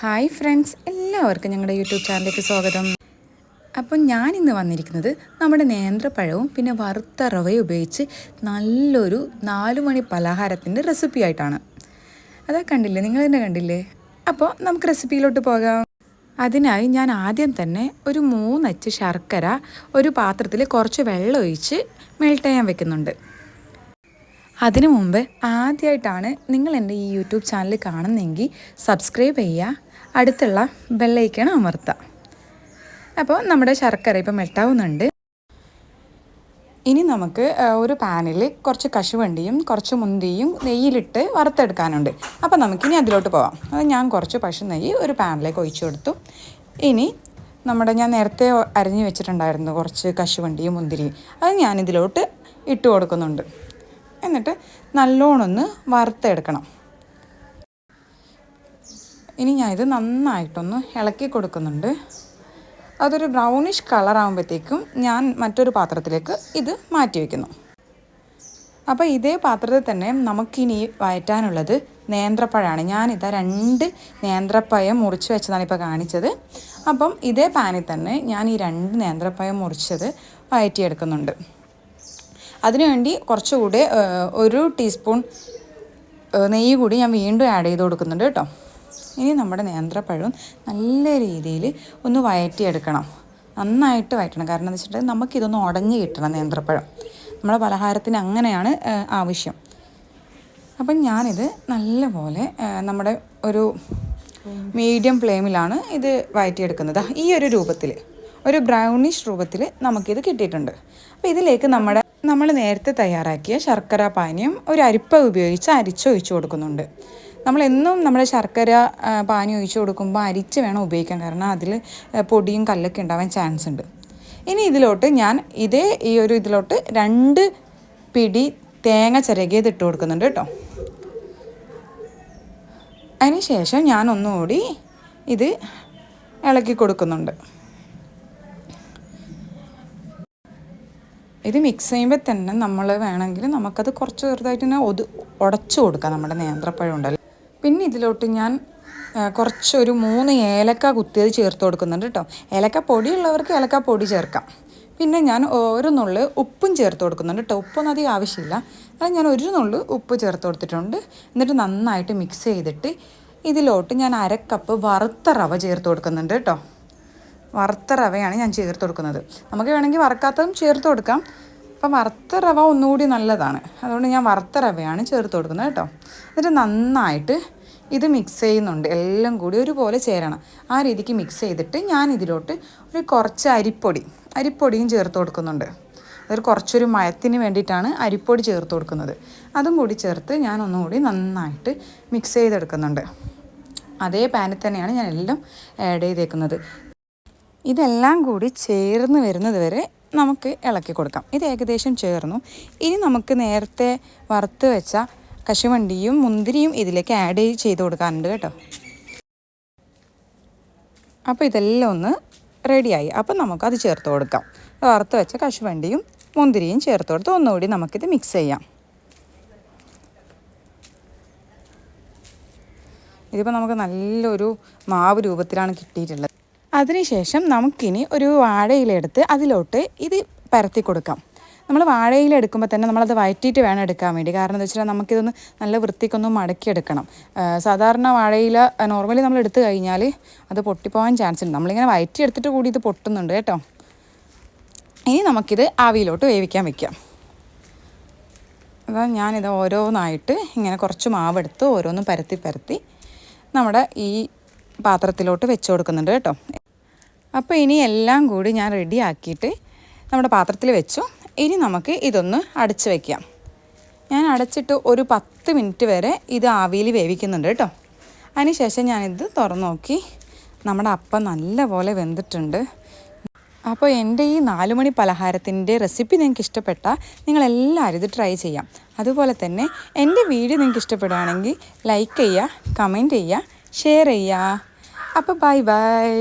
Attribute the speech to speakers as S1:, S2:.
S1: Hi friends എല്ലാവർക്കും ഞങ്ങളുടെ YouTube ചാനലിലേക്ക് സ്വാഗതം. അപ്പം ഞാനിന്ന് വന്നിരിക്കുന്നത് നമ്മുടെ നേന്ത്രപ്പഴവും പിന്നെ വറുത്ത റവയും ഉപയോഗിച്ച് നല്ലൊരു നാലു മണി പലഹാരത്തിന്റെ റെസിപ്പി ആയിട്ടാണ്. അതാ കണ്ടില്ലേ നിങ്ങൾ തന്നെ കണ്ടില്ലേ? അപ്പോൾ നമുക്ക് റെസിപ്പിയിലോട്ട് പോകാം. അതിനായി ഞാൻ ആദ്യം തന്നെ ഒരു മൂന്നച്ച് ശർക്കര ഒരു പാത്രത്തിൽ കുറച്ച് വെള്ളം ഒഴിച്ച് മെൽറ്റ് ചെയ്യാൻ വെക്കുന്നുണ്ട്. അതിനു മുമ്പ് ആദ്യമായിട്ടാണ് നിങ്ങൾ എന്റെ ഈ യൂട്യൂബ് ചാനൽ കാണുന്നതെങ്കിൽ സബ്സ്ക്രൈബ് ചെയ്യുക അടുത്തുള്ള ബെല്ലൈക്കണം അമർത്താം അപ്പോൾ നമ്മുടെ ശർക്കര ഇപ്പം മെൽട്ടാവുന്നുണ്ട്. ഇനി നമുക്ക് ഒരു പാനിൽ കുറച്ച് കശുവണ്ടിയും കുറച്ച് മുന്തിയും നെയ്യിലിട്ട് വറുത്തെടുക്കാനുണ്ട്. അപ്പോൾ നമുക്കിനി അതിലോട്ട് പോവാം. അത് ഞാൻ കുറച്ച് പശു നെയ്യ് ഒരു പാനിലേക്ക് ഒഴിച്ചു കൊടുത്തു. ഇനി നമ്മുടെ ഞാൻ നേരത്തെ അരിഞ്ഞു വെച്ചിട്ടുണ്ടായിരുന്നു കുറച്ച് കശുവണ്ടിയും മുന്തിരിയും. അത് ഞാനിതിലോട്ട് ഇട്ട് കൊടുക്കുന്നുണ്ട്. എന്നിട്ട് നല്ലോണം ഒന്ന് വറുത്തെടുക്കണം. ഇനി ഞാൻ ഇത് നന്നായിട്ടൊന്ന് ഇളക്കി കൊടുക്കുന്നുണ്ട്. അതൊരു ബ്രൗണിഷ് കളർ ആകുമ്പോഴത്തേക്കും ഞാൻ മറ്റൊരു പാത്രത്തിലേക്ക് ഇത് മാറ്റി വയ്ക്കുന്നു അപ്പോൾ ഇതേ പാത്രത്തിൽ തന്നെ നമുക്കിനി വയറ്റാനുള്ളത് നേന്ത്രപ്പഴമാണ് ഞാനിതാ രണ്ട് നേന്ത്രപ്പഴം മുറിച്ച് വെച്ചതാണ് ഇപ്പോൾ കാണിച്ചത്. അപ്പം ഇതേ പാനിൽ തന്നെ ഞാൻ ഈ രണ്ട് നേന്ത്രപ്പഴം മുറിച്ചത് വയറ്റിയെടുക്കുന്നുണ്ട്. അതിനുവേണ്ടി കുറച്ചുകൂടി ഒരു ടീസ്പൂൺ നെയ്യ് കൂടി ഞാൻ വീണ്ടും ആഡ് ചെയ്ത് കൊടുക്കുന്നുണ്ട് കേട്ടോ. ഇനി നമ്മുടെ നേന്ത്രപ്പഴം നല്ല രീതിയിൽ ഒന്ന് വയറ്റിയെടുക്കണം. നന്നായിട്ട് വയറ്റണം. കാരണം എന്ന് വെച്ചിട്ടുണ്ടെങ്കിൽ നമുക്കിതൊന്ന് ഉടഞ്ഞ് കിട്ടണം നേന്ത്രപ്പഴം. നമ്മുടെ പലഹാരത്തിന് അങ്ങനെയാണ് ആവശ്യം. അപ്പം ഞാനിത് നല്ലപോലെ പോലെ നമ്മുടെ ഒരു മീഡിയം ഫ്ലെയിമിലാണ് ഇത് വയറ്റിയെടുക്കുന്നത്. ഈ ഒരു രൂപത്തിൽ ഒരു ബ്രൗണിഷ് രൂപത്തിൽ നമുക്കിത് കിട്ടിയിട്ടുണ്ട്. അപ്പോൾ ഇതിലേക്ക് നമ്മുടെ നമ്മൾ നേരത്തെ തയ്യാറാക്കിയ ശർക്കര പാനീയം ഒരു അരിപ്പ ഉപയോഗിച്ച് അരിച്ചൊഴിച്ചു കൊടുക്കുന്നുണ്ട്. നമ്മളെന്നും നമ്മൾ ശർക്കര പാനി ഒഴിച്ച് കൊടുക്കുമ്പോൾ അരിച്ച് വേണം ഉപയോഗിക്കാൻ. കാരണം അതിൽ പൊടിയും കല്ലൊക്കെ ഉണ്ടാവാൻ ചാൻസ് ഉണ്ട്. ഇനി ഇതിലോട്ട് ഞാൻ ഇതേ ഈ ഒരു ഇതിലോട്ട് രണ്ട് പിടി തേങ്ങ ചിരകിയത് ഇട്ട് കൊടുക്കുന്നുണ്ട് കേട്ടോ. അതിന് ശേഷം ഞാൻ ഒന്നുകൂടി ഇത് ഇളക്കി കൊടുക്കുന്നുണ്ട്. ഇത് മിക്സ് ചെയ്യുമ്പോൾ തന്നെ നമ്മൾ വേണമെങ്കിൽ നമുക്കത് കുറച്ച് ചെറുതായിട്ട് തന്നെ ഒതു ഉടച്ചു കൊടുക്കാം നമ്മുടെ നേന്ത്രപ്പഴം ഉണ്ടല്ലോ. പിന്നെ ഇതിലോട്ട് ഞാൻ കുറച്ചൊരു മൂന്ന് ഏലക്ക കുത്തിയത് ചേർത്ത് കൊടുക്കുന്നുണ്ട് കേട്ടോ. ഏലക്ക പൊടിയുള്ളവർക്ക് ഏലക്ക പൊടി ചേർക്കാം. പിന്നെ ഞാൻ ഒരു നുള്ളു ഉപ്പും ചേർത്ത് കൊടുക്കുന്നുണ്ട് കേട്ടോ. ഉപ്പൊന്നും അധികം ആവശ്യമില്ല. അത് ഞാൻ ഒരു നുള്ളു ഉപ്പ് ചേർത്ത് കൊടുത്തിട്ടുണ്ട്. എന്നിട്ട് നന്നായിട്ട് മിക്സ് ചെയ്തിട്ട് ഇതിലോട്ട് ഞാൻ അരക്കപ്പ് കപ്പ് വറുത്ത റവ ചേർത്ത് കൊടുക്കുന്നുണ്ട് കേട്ടോ. വറുത്ത റവയാണ് ഞാൻ ചേർത്ത് കൊടുക്കുന്നത്. നമുക്ക് വേണമെങ്കിൽ വറുക്കാത്തതും ചേർത്ത് കൊടുക്കാം. അപ്പം വറുത്ത റവ ഒന്നുകൂടി നല്ലതാണ്. അതുകൊണ്ട് ഞാൻ വറുത്ത റവയാണ് ചേർത്ത് കൊടുക്കുന്നത് കേട്ടോ. എന്നിട്ട് നന്നായിട്ട് ഇത് മിക്സ് ചെയ്യുന്നുണ്ട്. എല്ലാം കൂടി ഒരുപോലെ ചേരണം. ആ രീതിക്ക് മിക്സ് ചെയ്തിട്ട് ഞാൻ ഇതിലോട്ട് ഒരു കുറച്ച് അരിപ്പൊടി അരിപ്പൊടിയും ചേർത്ത് കൊടുക്കുന്നുണ്ട്. അതൊരു കുറച്ചൊരു മയത്തിന് വേണ്ടിയിട്ടാണ് അരിപ്പൊടി ചേർത്ത് കൊടുക്കുന്നത്. അതും കൂടി ചേർത്ത് ഞാൻ ഒന്നുകൂടി നന്നായിട്ട് മിക്സ് ചെയ്തെടുക്കുന്നുണ്ട്. അതേ പാനിൽ തന്നെയാണ് ഞാൻ എല്ലാം ആഡ് ചെയ്തേക്കുന്നത്. ഇതെല്ലാം കൂടി ചേർന്ന് വരുന്നത് വരെ നമുക്ക് ഇളക്കി കൊടുക്കാം. ഇത് ഏകദേശം ചേർന്നു. ഇനി നമുക്ക് നേരത്തെ വറുത്ത് വെച്ച കശുവണ്ടിയും മുന്തിരിയും ഇതിലേക്ക് ആഡ് ചെയ്ത് കൊടുക്കാനുണ്ട് കേട്ടോ. അപ്പോൾ ഇതെല്ലാം ഒന്ന് റെഡിയായി അപ്പോൾ നമുക്കത് ചേർത്ത് കൊടുക്കാം. വറുത്ത് വെച്ച കശുവണ്ടിയും മുന്തിരിയും ചേർത്ത് കൊടുത്ത് ഒന്നുകൂടി നമുക്കിത് മിക്സ് ചെയ്യാം. ഇതിപ്പോൾ നമുക്ക് നല്ലൊരു മാവ് രൂപത്തിലാണ് കിട്ടിയിട്ടുള്ളത്. അതിനുശേഷം നമുക്കിനി ഒരു വാഴയിലെടുത്ത് അതിലോട്ട് ഇത് പരത്തി കൊടുക്കാം. നമ്മൾ വാഴയില എടുക്കുമ്പോൾ തന്നെ നമ്മളത് വഴറ്റിയിട്ട് വേണം എടുക്കാൻ വേണ്ടി. കാരണം എന്താ വെച്ചാൽ നമുക്കിതൊന്ന് നല്ല വൃത്തിക്കൊന്ന് മടക്കിയെടുക്കണം. സാധാരണ വാഴയില നോർമലി നമ്മൾ എടുത്തു കഴിഞ്ഞാൽ അത് പൊട്ടിപ്പോകാൻ ചാൻസ് ഉണ്ട്. നമ്മളിങ്ങനെ വയറ്റി എടുത്തിട്ട് കൂടി ഇത് പൊട്ടുന്നുണ്ട് കേട്ടോ. ഇനി നമുക്കിത് ആവിയിലോട്ട് വേവിക്കാൻ വെക്കാം. അതാ ഞാനിത് ഓരോന്നായിട്ട് ഇങ്ങനെ കുറച്ച് മാവെടുത്ത് ഓരോന്നും പരത്തി പരത്തി നമ്മുടെ ഈ പാത്രത്തിലോട്ട് വെച്ച് കൊടുക്കുന്നുണ്ട് കേട്ടോ. അപ്പോൾ ഇനി എല്ലാം കൂടി ഞാൻ റെഡിയാക്കിയിട്ട് നമ്മുടെ പാത്രത്തിൽ വെച്ചു. ഇനി നമുക്ക് ഇതൊന്ന് അടച്ച് വയ്ക്കാം ഞാൻ അടച്ചിട്ട് ഒരു പത്ത് മിനിറ്റ് വരെ ഇത് ആവിയിൽ വേവിക്കുന്നുണ്ട് കേട്ടോ. അതിനുശേഷം ഞാനിത് തുറന്നു നോക്കി. നമ്മുടെ അപ്പം നല്ലപോലെ വെന്തിട്ടുണ്ട്. അപ്പോൾ എന്റെ ഈ നാലുമണി പലഹാരത്തിന്റെ റെസിപ്പി നിങ്ങൾക്ക് ഇഷ്ടപ്പെട്ടാൽ നിങ്ങളെല്ലാവരും ഇത് ട്രൈ ചെയ്യാം. അതുപോലെ തന്നെ എന്റെ വീഡിയോ നിങ്ങൾക്ക് ഇഷ്ടപ്പെടുകയാണെങ്കിൽ ലൈക്ക് ചെയ്യുക കമന്റ് ചെയ്യുക ഷെയർ ചെയ്യുക. അപ്പോൾ ബൈ ബൈ